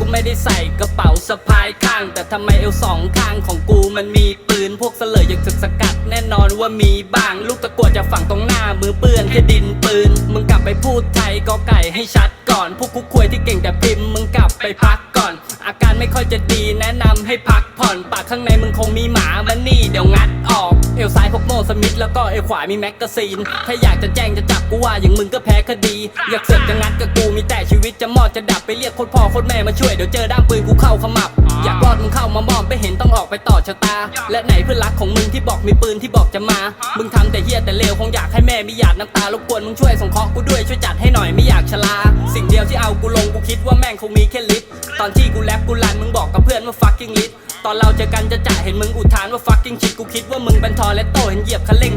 บ้ใส่กระเป๋าสะพายข้าง แต่ทำไมเอวสองข้างของกูมันมีปืน พวกเสลยอยากถึกสกัด แน่นอนว่ามีบ้าง ลูกตะกัวจากฝั่งตรงหน้ามือเปื้อนแค่ดินปืน มึงกลับไปพูดไทยก็ไก่ให้ชัดก่อน พวกคุกควยที่เก่งแต่พิมพ์มึงกลับไปพักก่อน อาการไม่ค่อยจะดีแนะนำให้พักผ่อนปากข้างในมึงคงมีหมามันนี่เดี๋ยวงัดออกเอวซ้ายพกโมสมิธแล้วก็เอวขวามีแมกกาซีนถ้าอยากจะแจ้งจะจับกูว่าอย่างมึงก็แพ้คดี อยากเสือกจะงัดกับกูมีแต่ชีวิต ไปเรียกคตรพ่อคตรแม่มาช่วยเดี๋ยวเจอด้ามปืนกูเข้าขมับ อยากรอดมึงเข้ามามอมไปเห็นต้องออกไปต่อชะตา และไหนเพื่อนรักของมึงที่บอกมีปืนที่บอกจะมา มึงทำแต่เหี้ยแต่เลวคงอยากให้แม่มีหยาดน้ำตารบกวนมึงช่วยส่งเคราะห์กูด้วยช่วยจัดให้หน่อยไม่อยากชะลา สิ่งเดียวที่เอากูลงกูคิดว่าแม่งคงมีแค่ลิตตอนที่กูแรปกูลันมึงบอกกับเพื่อนว่า fucking lit ตอนเราเจอกันจะจ่าเห็นมึงอุทานว่า fucking shit กูคิดว่ามึงเป็นทอและโตเห็นเหยียบคันเร่ง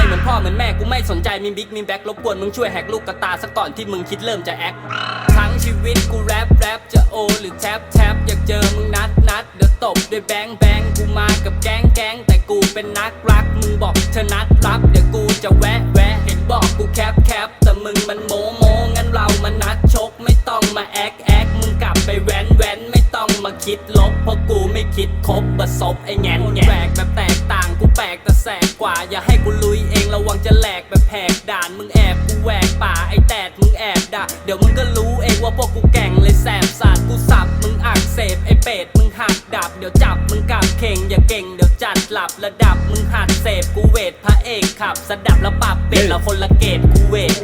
ไม่เหมือนพ่อเหมือนแม่กูไม่สนใจมีบิ๊กมีแบ็ครบกวนมึงช่วยแหกลูกกระตาซะก่อนที่มึงคิดเริ่มจะแอคทั้งชีวิตกูแรปแรปจะโอหรือแท็บแท็บอยากเจอมึงนัดนัดเดี๋ยวตบด้วยแบงแบงกูมากับแก๊งแก๊งแต่กูเป็นนักรักมึงบอกเธอนัดรับเดี๋ยวกูจะแวะแวะเห็นบอกกูแคปแคปแต่มึงมันโมโมงั้นเรามานัดชกไม่ต้องมาแอคแอคมึงกลับไปแว้นแว้นไม่ต้องมาคิดลบเพราะกูไม่คิดคบประสบไอ้แงนแงน ปลกแต่แสกกว่า อย่าให้กูลุยเองระวังจะแหลกแบบแหกด่านมึงแอบกูแหวกป่าไอ้แตดมึงแอบด่าเดี๋ยวมึงก็รู้เองว่าพวกกูแก่งเลยแสบสาดกูสับมึงอักเสบไอ้เป็ดมึงหักดับ เดี๋ยวจับมึงกับเข่งอย่าเก่งเดี๋ยวจัดหลับระดับมึงหัดเสพกูเวทพระเอกขับ สดับแล้วปรับเป็ดแล้วคนละเกตกูเวท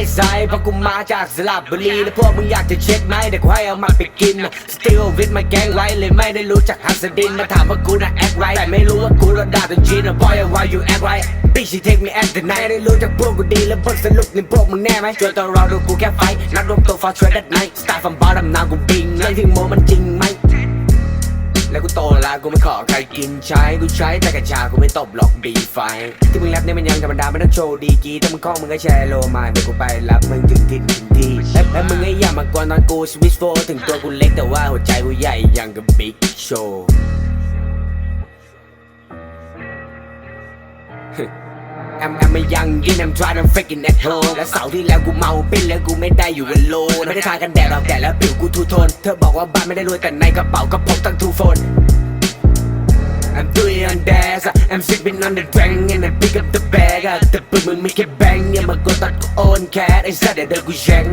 หนักไม่ไม่ได้มาจเวสเพราะกูมาจากสลับบุรีแล้วพวกมึงอยากจะเช็คไหมเดี๋ยวกูให้เอามาไปกิน Still with my gang ไว้เลยไม่ได้รู้จักฮัสดินมาถามว่ากูน่ะ act right แต่ไม่รู้ว่ากูโดนด่าจนชิน Boy why you act right Bitch she take me as the night ได้รู้จักพวกกูดีแล้วบทสรุปนี่พวกมึงแน่ไหมจนตอนรอดูกูแค่ไฟนัดรวมตัว for trade at night Start from bottom now กูบิงเรื่องที่โมมันจริงไหม แล้วกูโตแล้วกูไม่ขอใครกินใช้ กูใช้แต่กัญชากูไม่ตบหรอกบีไฟ ที่มึงแรปเนี่ยมันยังธรรมดาไม่ต้องโชว์ดีกีถ้ามึงคล้องมึงก็แชร์โลมาเดี๋ยวกูไปรับมึงถึงที่ถึงที่และและมึงไอ้อย่ามากวนตอนกูสวิตช์โฟถึงตัวกูเล็กแต่ว่าหัวใจกูใหญ่ยังกับบิ๊กโชว์ แอมแอมไม่ยังยินแอม try to freaking at home และเสาร์ที่แล้วกูเมาปิ้นแล้วกูไม่ได้อยู่บนโลนไม่ได้ทากันแดดหรอกแดดแล้วผิวกูทูโทน เธอบอกว่าบ้านไม่ได้รวยแต่ในกระเป๋าก็พกตั้งทูโฟน I'm doing on dash I'm sipping on the drink and I pick up the bag อะแต่ปืนมึงไม่แค่แบงอย่ามากดตัดกูโอนแคสไอ้สัตว์เดี๋ยวเดี๋ยวกูแช่ง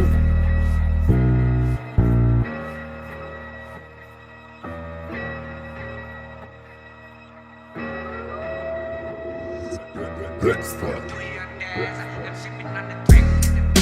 Dexter. I'm